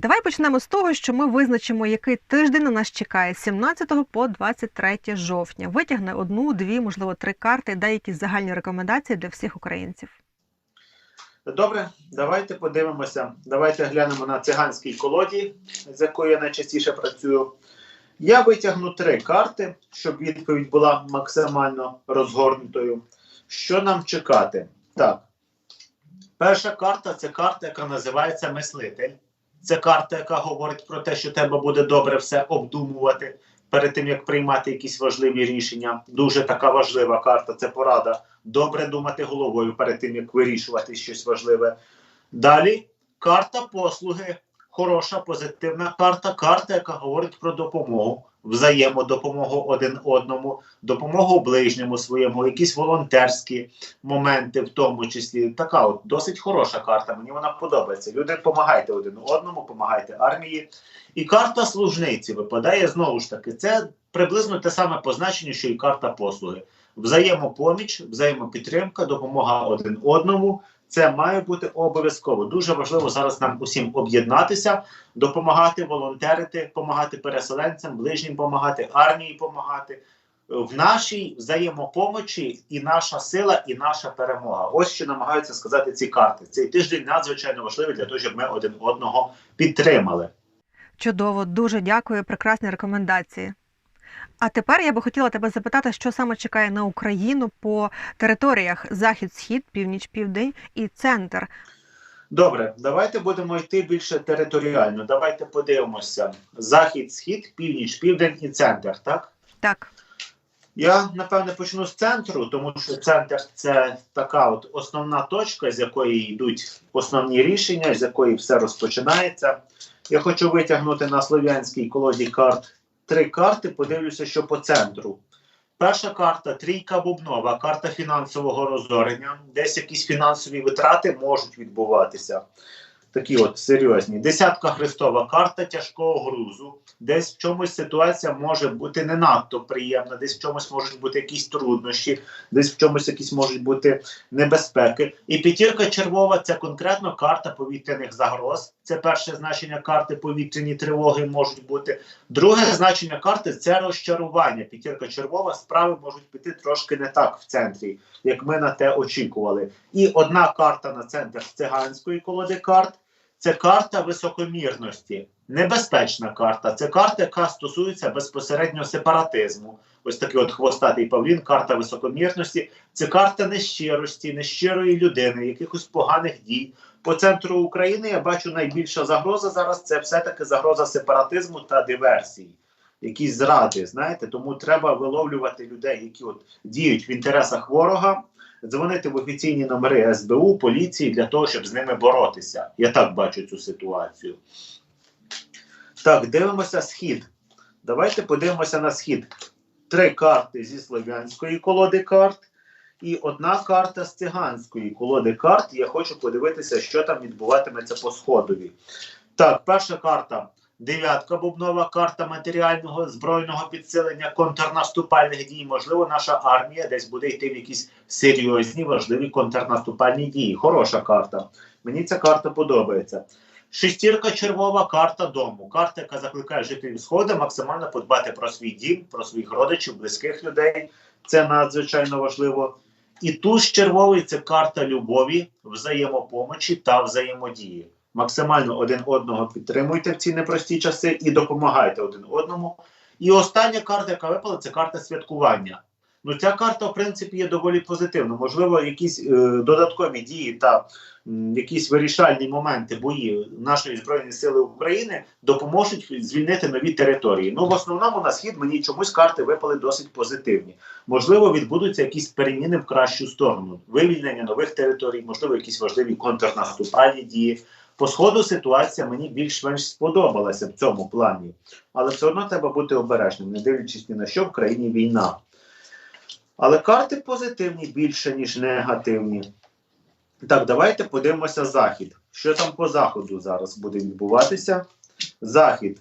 Давай почнемо з того, що ми визначимо, який тиждень на нас чекає з 17 по 23 жовтня. Витягни одну, дві, можливо, три карти, дай якісь загальні рекомендації для всіх українців. Добре, давайте подивимося. Давайте глянемо на циганській колоді, з якою я найчастіше працюю. Я витягну три карти, щоб відповідь була максимально розгорнутою. Що нам чекати? Так. Перша карта це карта, яка називається мислитель. Це карта, яка говорить про те, що треба буде добре все обдумувати перед тим, як приймати якісь важливі рішення. Дуже така важлива карта це порада. Добре думати головою перед тим, як вирішувати щось важливе. Далі карта послуги. Хороша, позитивна карта, карта, яка говорить про допомогу, взаємодопомогу один одному, допомогу ближньому своєму, якісь волонтерські моменти, в тому числі. Така от досить хороша карта. Мені вона подобається. Люди, допомагайте один одному, допомагайте армії. І карта служниці випадає знову ж таки. Це приблизно те саме позначення, що і карта послуги. Взаємопоміч, взаємопідтримка, допомога один одному. Це має бути обов'язково. Дуже важливо зараз нам усім об'єднатися, допомагати, волонтерити, допомагати переселенцям, ближнім допомагати, армії допомагати. В нашій взаємопомочі і наша сила, і наша перемога. Ось що намагаються сказати ці карти. Цей тиждень надзвичайно важливий для того, щоб ми один одного підтримали. Чудово, дуже дякую, прекрасні рекомендації. А тепер я би хотіла тебе запитати, що саме чекає на Україну по територіях захід, схід, північ, південь і центр. Добре, давайте будемо йти більше територіально. Давайте подивимося: захід, схід, північ, південь і центр. Так Так, я напевне почну з центру, тому що центр це така от основна точка, з якої йдуть основні рішення, з якої все розпочинається. Я хочу витягнути на слов'янській колоді карт три карти. Подивлюся, що по центру. Перша карта трійка бубнова, карта фінансового розорення. Десь якісь фінансові витрати можуть відбуватися. Такі от серйозні. Десятка хрестова карта тяжкого грузу. Десь в чомусь ситуація може бути не надто приємна, десь в чомусь можуть бути якісь труднощі, десь в чомусь якісь можуть бути небезпеки. І п'ятірка червова це конкретно карта повітряних загроз. Це перше значення карти повітряні тривоги можуть бути. Друге значення карти це розчарування. П'ятірка червова справи можуть піти трошки не так в центрі, як ми на те очікували. І одна карта на центр циганської колоди карт. Це карта високомірності, небезпечна карта. Це карта, яка стосується безпосередньо сепаратизму. Ось такий от хвостатий павлін, карта високомірності. Це карта нещирості, нещирої людини, якихось поганих дій. По центру України я бачу найбільша загроза зараз це все-таки загроза сепаратизму та диверсії. Якісь зради, знаєте, тому треба виловлювати людей, які от діють в інтересах ворога, дзвонити в офіційні номери СБУ, поліції для того, щоб з ними боротися. Я так бачу цю ситуацію. Так, дивимося схід. Давайте подивимося на схід. Три карти зі слов'янської колоди карт і одна карта з циганської колоди карт. Я хочу подивитися, що там відбуватиметься по сходові. Так, перша карта. Дев'ятка бубнова карта матеріального збройного підсилення контрнаступальних дій. Можливо, наша армія десь буде йти в якісь серйозні важливі контрнаступальні дії. Хороша карта. Мені ця карта подобається. Шестірка червова карта дому. Карта, яка закликає жителів Сходу максимально подбати про свій дім, про своїх родичів, близьких людей. Це надзвичайно важливо. І туз червовий це карта любові, взаємопомочі та взаємодії. Максимально один одного підтримуйте в ці непрості часи і допомагайте один одному. І остання карта, яка випала, це карта святкування. Ну, ця карта, в принципі, є доволі позитивна. Можливо, якісь е, додаткові дії та м, якісь вирішальні моменти бої нашої збройної сили України допоможуть звільнити нові території. Ну, в основному на схід мені чомусь карти випали досить позитивні. Можливо, відбудуться якісь переміни в кращу сторону, вивільнення нових територій, можливо, якісь важливі контрнаступальні дії. По сходу ситуація мені більш-менш сподобалася в цьому плані, але все одно треба бути обережним, не дивлячись ні на що в країні війна. Але карти позитивні більше, ніж негативні. Так, давайте подивимося захід. Що там по заходу зараз буде відбуватися? Захід.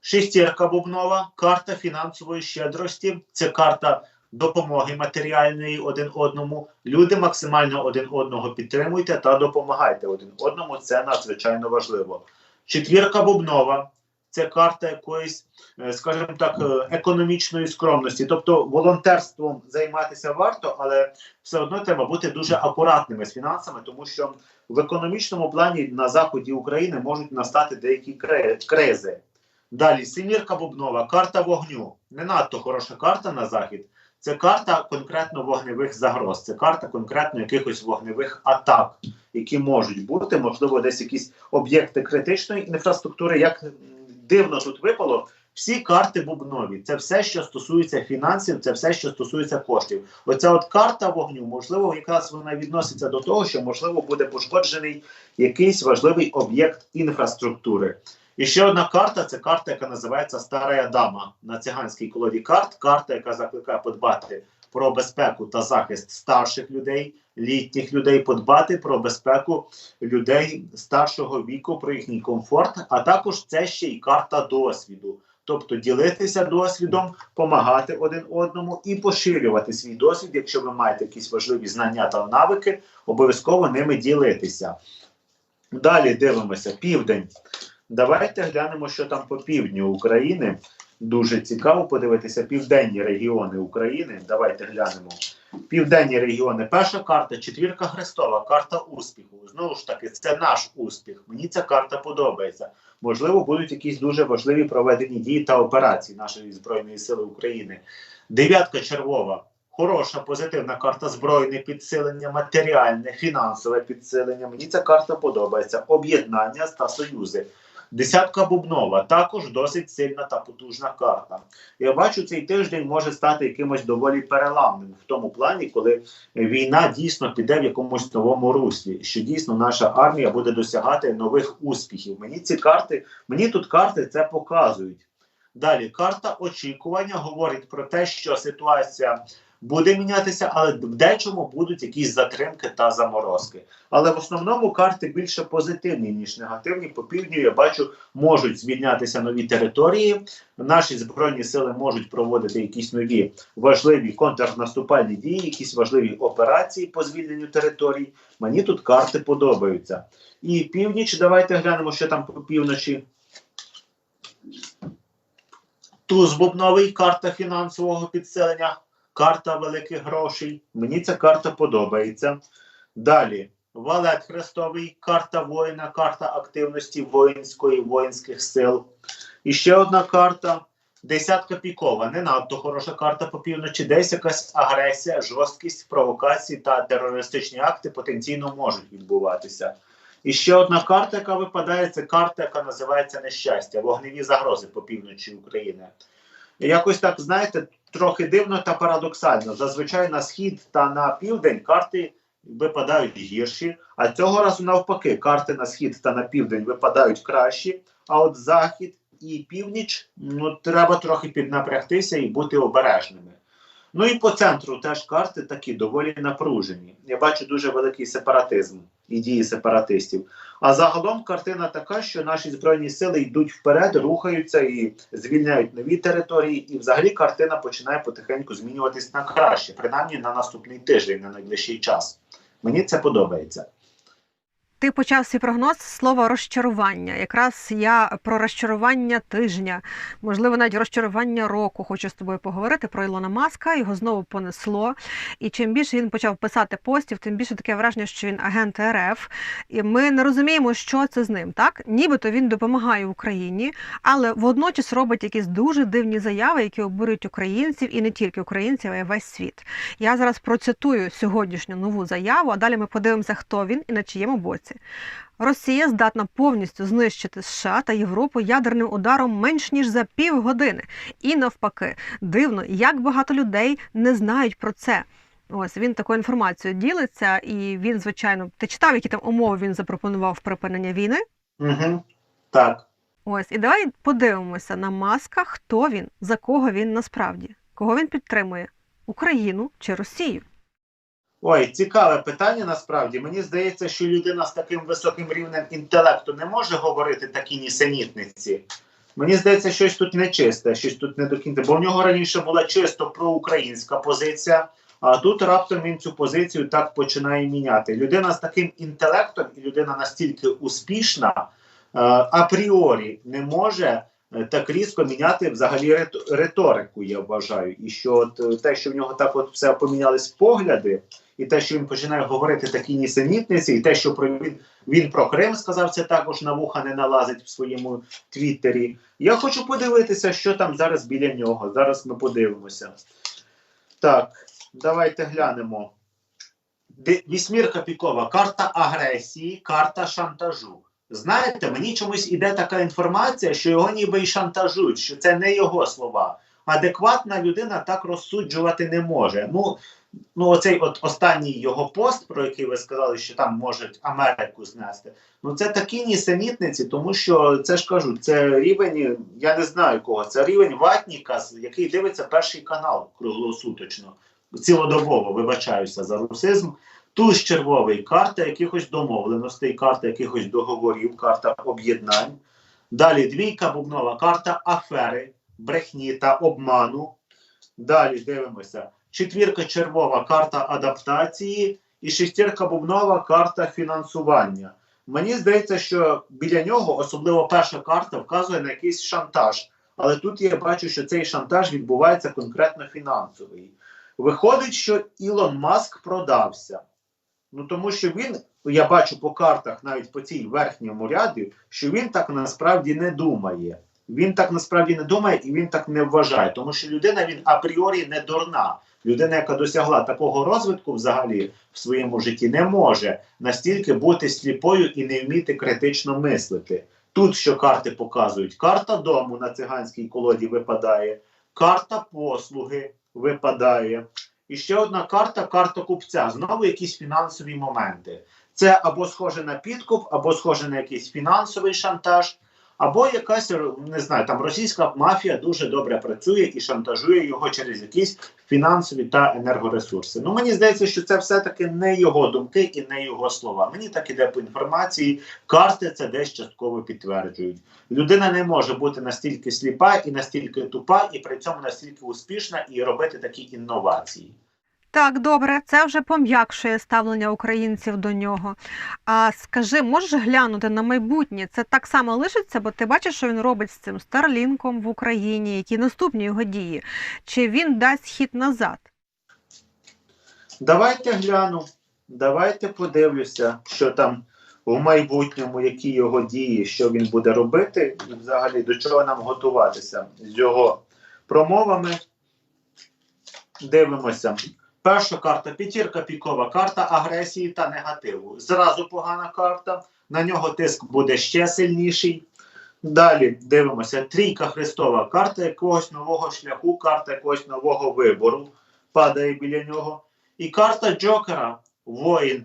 Шестірка бубнова, карта фінансової щедрості. Це карта допомоги матеріальної один одному. Люди максимально один одного підтримуйте та допомагайте один одному. Це надзвичайно важливо. Четвірка бубнова це карта якоїсь, е, скажімо так, е, економічної скромності. Тобто волонтерством займатися варто, але все одно треба бути дуже акуратними з фінансами, тому що в економічному плані на заході України можуть настати деякі кризи. Далі Семірка Бубнова, карта вогню. Не надто хороша карта на захід. Це карта конкретно вогневих загроз, це карта конкретно якихось вогневих атак, які можуть бути, можливо, десь якісь об'єкти критичної інфраструктури. Як дивно тут випало, всі карти бубнові. Це все, що стосується фінансів, це все, що стосується коштів. Оця от карта вогню, можливо, якраз вона відноситься до того, що можливо буде пошкоджений якийсь важливий об'єкт інфраструктури. І ще одна карта це карта, яка називається Стара Дама на циганській колоді карт. Карта, яка закликає подбати про безпеку та захист старших людей, літніх людей, подбати про безпеку людей старшого віку, про їхній комфорт. А також це ще й карта досвіду. Тобто ділитися досвідом, допомагати один одному і поширювати свій досвід. Якщо ви маєте якісь важливі знання та навики, обов'язково ними ділитися. Далі дивимося південь. Давайте глянемо, що там по півдню України. Дуже цікаво подивитися південні регіони України. Давайте глянемо. Південні регіони. Перша карта четвірка Христова, карта успіху. Знову ж таки, це наш успіх. Мені ця карта подобається. Можливо, будуть якісь дуже важливі проведені дії та операції нашої Збройної Сили України. Дев'ятка червова. Хороша, позитивна карта збройне підсилення, матеріальне, фінансове підсилення. Мені ця карта подобається. Об'єднання та союзи. Десятка бубнова також досить сильна та потужна карта. Я бачу, цей тиждень може стати якимось доволі переламним в тому плані, коли війна дійсно піде в якомусь новому руслі, що дійсно наша армія буде досягати нових успіхів. Мені ці карти, мені тут карти це показують. Далі карта очікування говорить про те, що ситуація буде мінятися, але в дечому будуть якісь затримки та заморозки. Але в основному карти більше позитивні, ніж негативні. По півдню я бачу, можуть звільнятися нові території. Наші збройні сили можуть проводити якісь нові важливі контрнаступальні дії, якісь важливі операції по звільненню територій. Мені тут карти подобаються. І північ, давайте глянемо, що там по півночі. Туз бубновий, карта фінансового підсилення, карта великих грошей. Мені ця карта подобається. Далі. Валет Хрестовий, карта воїна, карта активності воїнської, воїнських сил. І ще одна карта. Десятка пікова. Не надто хороша карта по півночі. Десь якась агресія, жорсткість, провокації та терористичні акти потенційно можуть відбуватися. І ще одна карта, яка випадає, це карта, яка називається нещастя, вогневі загрози по півночі України. Якось так, знаєте, трохи дивно та парадоксально. Зазвичай на схід та на південь карти випадають гірші, а цього разу навпаки, карти на схід та на південь випадають кращі, а от захід і північ ну, треба трохи піднапрягтися і бути обережними. Ну і по центру теж карти такі доволі напружені. Я бачу дуже великий сепаратизм і дії сепаратистів. А загалом картина така, що наші збройні сили йдуть вперед, рухаються і звільняють нові території. І взагалі картина починає потихеньку змінюватись на краще, принаймні на наступний тиждень, на найближчий час. Мені це подобається. Ти почав свій прогноз з слова розчарування. Якраз я про розчарування тижня, можливо, навіть розчарування року. Хочу з тобою поговорити про Ілона Маска. Його знову понесло. І чим більше він почав писати постів, тим більше таке враження, що він агент РФ. І ми не розуміємо, що це з ним. Так, нібито він допомагає Україні, але водночас робить якісь дуже дивні заяви, які обурюють українців і не тільки українців, а й весь світ. Я зараз процитую сьогоднішню нову заяву, а далі ми подивимося, хто він і на чиєму боці. Росія здатна повністю знищити США та Європу ядерним ударом менш ніж за півгодини. І навпаки, дивно, як багато людей не знають про це. Ось він такою інформацією ділиться, і він, звичайно, ти читав, які там умови він запропонував припинення війни. Угу. Так. Ось, і давай подивимося на маска, хто він, за кого він насправді, кого він підтримує Україну чи Росію. Ой, цікаве питання насправді. Мені здається, що людина з таким високим рівнем інтелекту не може говорити такі нісенітниці. Мені здається, щось тут нечисте, щось тут не до кінця. Бо в нього раніше була чисто проукраїнська позиція, а тут раптом він цю позицію так починає міняти. Людина з таким інтелектом і людина настільки успішна, апріорі не може е, так різко міняти взагалі рит- риторику, я вважаю. І що от е, те, що в нього так от все помінялись погляди, і те, що він починає говорити такі нісенітниці, і те, що про він, він про Крим сказав, це також на вуха не налазить в своєму твіттері. Я хочу подивитися, що там зараз біля нього. Зараз ми подивимося. Так, давайте глянемо. Вісьмірка Пікова, карта агресії, карта шантажу. Знаєте, мені чомусь іде така інформація, що його ніби й шантажують, що це не його слова. Адекватна людина так розсуджувати не може. Ну, ну оцей от останній його пост, про який ви сказали, що там можуть Америку знести. Ну це такі нісенітниці, тому що це ж кажу, це рівень, я не знаю кого, це рівень ватніка, який дивиться перший канал круглосуточно, цілодобово, вибачаюся за русизм. Туз червовий карта якихось домовленостей, карта якихось договорів, карта об'єднань. Далі двійка бубнова карта афери, брехні та обману. Далі дивимося. Четвірка червова карта адаптації і шестірка бубнова карта фінансування. Мені здається, що біля нього, особливо перша карта, вказує на якийсь шантаж. Але тут я бачу, що цей шантаж відбувається конкретно фінансовий. Виходить, що Ілон Маск продався. Ну тому що він, я бачу по картах, навіть по цій верхньому ряді, що він так насправді не думає. Він так насправді не думає і він так не вважає, тому що людина він апріорі не дурна. Людина, яка досягла такого розвитку взагалі в своєму житті, не може настільки бути сліпою і не вміти критично мислити. Тут що карти показують: карта дому на циганській колоді випадає, карта послуги випадає. І ще одна карта карта купця. Знову якісь фінансові моменти. Це або схоже на підкуп, або схоже на якийсь фінансовий шантаж, або якась не знаю, там російська мафія дуже добре працює і шантажує його через якісь фінансові та енергоресурси. Ну мені здається, що це все-таки не його думки і не його слова. Мені так іде по інформації. Карти це десь частково підтверджують. Людина не може бути настільки сліпа і настільки тупа, і при цьому настільки успішна і робити такі інновації. Так, добре, це вже пом'якшує ставлення українців до нього. А скажи, можеш глянути на майбутнє? Це так само лишиться, бо ти бачиш, що він робить з цим Старлінком в Україні, які наступні його дії. Чи він дасть хід назад? Давайте гляну, давайте подивлюся, що там в майбутньому, які його дії, що він буде робити, і взагалі до чого нам готуватися з його промовами. Дивимося. Перша карта п'ятірка пікова, карта агресії та негативу. Зразу погана карта. На нього тиск буде ще сильніший. Далі дивимося. Трійка Христова, карта якогось нового шляху, карта якогось нового вибору падає біля нього. І карта Джокера воїн,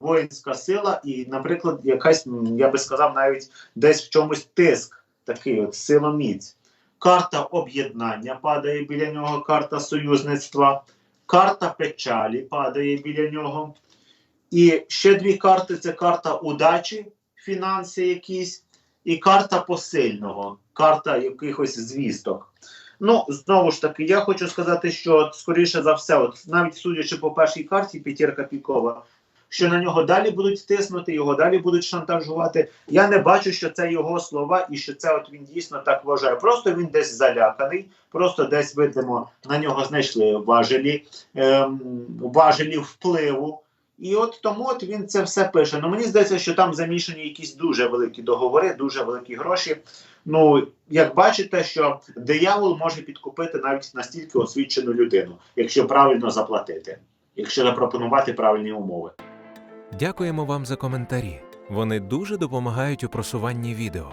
воїнська сила, і, наприклад, якась, я би сказав, навіть десь в чомусь тиск, такий от силоміць. Карта об'єднання падає біля нього, карта союзництва, карта печалі падає біля нього. І ще дві карти: це карта удачі, фінанси якісь, і карта посильного, карта якихось звісток. Ну, знову ж таки, я хочу сказати, що скоріше за все, от навіть судячи по першій карті, п'ятірка пікова, що на нього далі будуть тиснути, його далі будуть шантажувати. Я не бачу, що це його слова і що це от він дійсно так вважає. Просто він десь заляканий, просто десь видимо, на нього знайшли важелі, ем, важелі впливу. І от тому от він це все пише. Ну мені здається, що там замішані якісь дуже великі договори, дуже великі гроші. Ну, як бачите, що диявол може підкупити навіть настільки освічену людину, якщо правильно заплатити, якщо запропонувати правильні умови. Дякуємо вам за коментарі. Вони дуже допомагають у просуванні відео.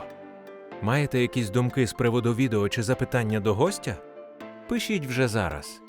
Маєте якісь думки з приводу відео чи запитання до гостя? Пишіть вже зараз.